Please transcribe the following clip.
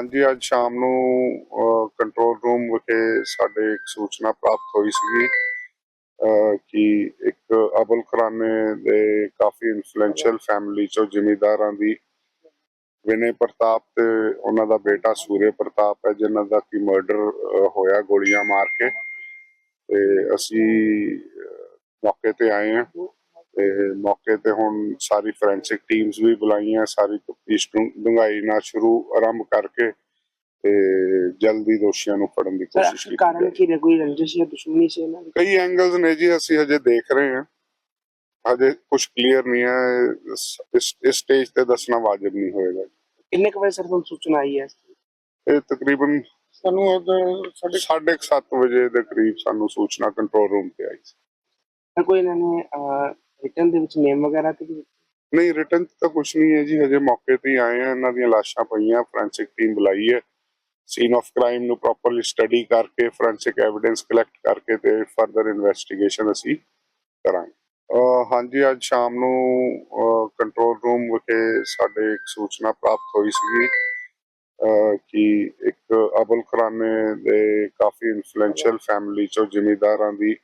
ਹਾਂਜੀ, ਅੱਜ ਸ਼ਾਮ ਨੂੰ ਕੰਟਰੋਲ ਰੂਮ ਵਿਖੇ ਸਾਡੇ ਇੱਕ ਸੂਚਨਾ ਪ੍ਰਾਪਤ ਹੋਈ ਸੀਗੀ ਕਿ ਇੱਕ ਅਬੁਲ ਖੁਰਾਨੇ ਦੇ ਕਾਫੀ ਇਨਫਲੂਐਂਸ਼ੀਅਲ ਫੈਮਿਲੀ ਚੋਂ ਜ਼ਿਮੀਦਾਰਾਂ ਦੀ ਵਿਨੇ ਪ੍ਰਤਾਪ ਤੇ ਉਹਨਾਂ ਦਾ ਬੇਟਾ ਸੂਰੇ ਪ੍ਰਤਾਪ ਹੈ, ਜਿਨ੍ਹਾਂ ਦਾ ਕੀ ਮਰਡਰ ਹੋਇਆ ਗੋਲੀਆਂ ਮਾਰ ਕੇ। ਤੇ ਅਸੀਂ ਮੌਕੇ ਤੇ ਆਏ ਹਾਂ। ਤੇ ਮੌਕੇ ਤੇ ਹੁਣ ਸਾਰੀ ਫੋਰੈਂਸਿਕ ਟੀਮਸ ਵੀ ਬੁਲਾਈਆਂ ਸਾਰੀ ਤਫਤੀਸ਼ ਡੂੰਘਾਈ ਨਾਲ ਸ਼ੁਰੂ ਆਰੰਭ ਕਰਕੇ ਤੇ ਜਲਦੀ ਦੋਸ਼ੀਆਂ ਨੂੰ ਫੜਨ ਦੀ ਕੋਸ਼ਿਸ਼ ਕੀਤੀ ਕਾਰਨ ਕੀ ਰਿਹਾ ਕੋਈ ਰੰਜਿਸ਼ ਜਾਂ ਦੁਸ਼ਮਣੀ ਸੀ ਇਹਨਾਂ ਦੀ? ਕਈ ਐਂਗਲਸ ਨੇ ਜੀ ਅਸੀਂ ਹਜੇ ਦੇਖ ਰਹੇ ਹਾਂ। ਹਜੇ ਕੁਝ ਕਲੀਅਰ ਨਹੀਂ ਹੈ ਇਸ ਇਸ ਸਟੇਜ ਤੇ ਦੱਸਣਾ ਵਾਜਬ ਨਹੀਂ ਹੋਏਗਾ। ਕਿੰਨੇ ਕੁ ਵਜੇ ਸਰ ਤੁਹਾਨੂੰ ਸੂਚਨਾ ਆਈ ਹੈ? ਇਹ ਤਕਰੀਬਨ ਸਾਨੂੰ ਸਾਡੇ 7:30 ਵਜੇ ਦੇ ਕਰੀਬ ਸਾਨੂੰ ਸੂਚਨਾ ਕੰਟਰੋਲ ਰੂਮ ਤੇ ਆਈ ਸੀ। ਕੋਈ ਇਹਨਾਂ ਨੇ ਰਿਟਰਨ ਦੇ ਵਿੱਚ ਨੇਮ ਵਗੈਰਾ ਤੇ ਵੀ ਨਹੀਂ ਰਿਟਰਨ ਤਾਂ ਕੁਝ ਨਹੀਂ ਹੈ ਜੀ, ਹਜੇ ਮੌਕੇ ਤੇ ਹੀ ਆਏ ਆ ਇਹਨਾਂ ਦੀਆਂ ਲਾਸ਼ਾਂ ਪਈਆਂ ਫੋਰੈਂਸਿਕ ਟੀਮ ਬੁਲਾਈ ਹੈ। ਸੀਨ ਆਫ ਕ੍ਰਾਈਮ ਨੂੰ ਪ੍ਰੋਪਰਲੀ ਸਟੱਡੀ ਕਰਕੇ ਫੋਰੈਂਸਿਕ ਐਵੀਡੈਂਸ ਕਲੈਕਟ ਕਰਕੇ ਤੇ ਫਰਦਰ ਇਨਵੈਸਟੀਗੇਸ਼ਨ ਅਸੀਂ ਕਰਾਂਗੇ। ਹਾਂਜੀ, ਅੱਜ ਸ਼ਾਮ ਨੂੰ ਕੰਟਰੋਲ ਰੂਮ ਵਿਖੇ ਸਾਡੇ ਇੱਕ ਸੂਚਨਾ ਪ੍ਰਾਪਤ ਹੋਈ ਸੀਗੀ ਕਿ ਇੱਕ ਅਬੁਲ ਖੁਰਾਨੇ ਦੇ ਕਾਫੀ ਇਨਫਲੂਐਂਸ਼ੀਅਲ ਫੈਮਿਲੀ ਚੋਂ ਜ਼ਿਮੀਂਦਾਰਾਂ ਦੀ